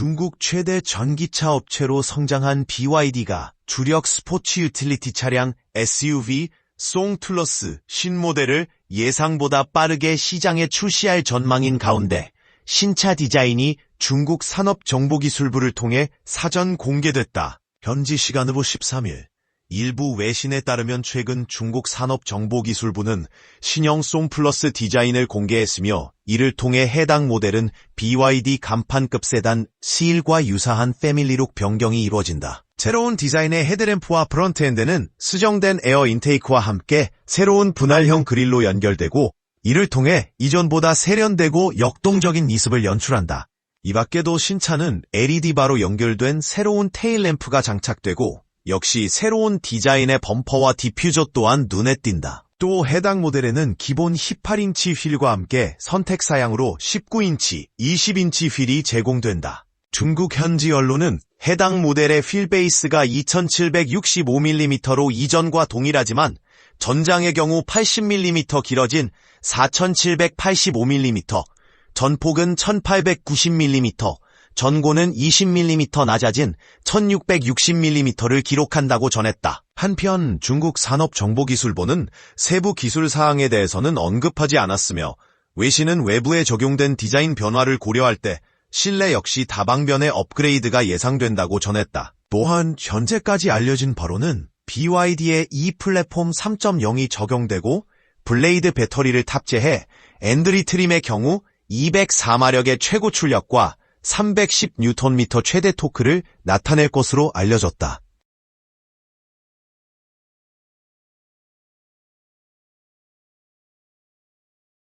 중국 최대 전기차 업체로 성장한 BYD가 주력 스포츠 유틸리티 차량 SUV 송 툴러스 신모델을 예상보다 빠르게 시장에 출시할 전망인 가운데 신차 디자인이 중국 산업정보기술부를 통해 사전 공개됐다. 현지 시간으로 13일 일부 외신에 따르면 최근 중국 산업정보기술부는 신형 송 플러스 디자인을 공개했으며 이를 통해 해당 모델은 BYD 간판급 세단 C1과 유사한 패밀리룩 변경이 이루어진다. 새로운 디자인의 헤드램프와 프론트엔드는 수정된 에어 인테이크와 함께 새로운 분할형 그릴로 연결되고 이를 통해 이전보다 세련되고 역동적인 모습을 연출한다. 이 밖에도 신차는 LED바로 연결된 새로운 테일램프가 장착되고 역시 새로운 디자인의 범퍼와 디퓨저 또한 눈에 띈다. 또 해당 모델에는 기본 18인치 휠과 함께 선택 사양으로 19인치, 20인치 휠이 제공된다. 중국 현지 언론은 해당 모델의 휠 베이스가 2765mm로 이전과 동일하지만 전장의 경우 80mm 길어진 4785mm, 전폭은 1890mm, 전고는 20mm 낮아진 1660mm를 기록한다고 전했다. 한편 중국 산업정보기술부는 세부 기술 사항에 대해서는 언급하지 않았으며 외신은 외부에 적용된 디자인 변화를 고려할 때 실내 역시 다방면의 업그레이드가 예상된다고 전했다. 또한 현재까지 알려진 바로는 BYD의 E 플랫폼 3.0이 적용되고 블레이드 배터리를 탑재해 엔드리 트림의 경우 204마력의 최고 출력과 310Nm 최대 토크를 나타낼 것으로 알려졌다.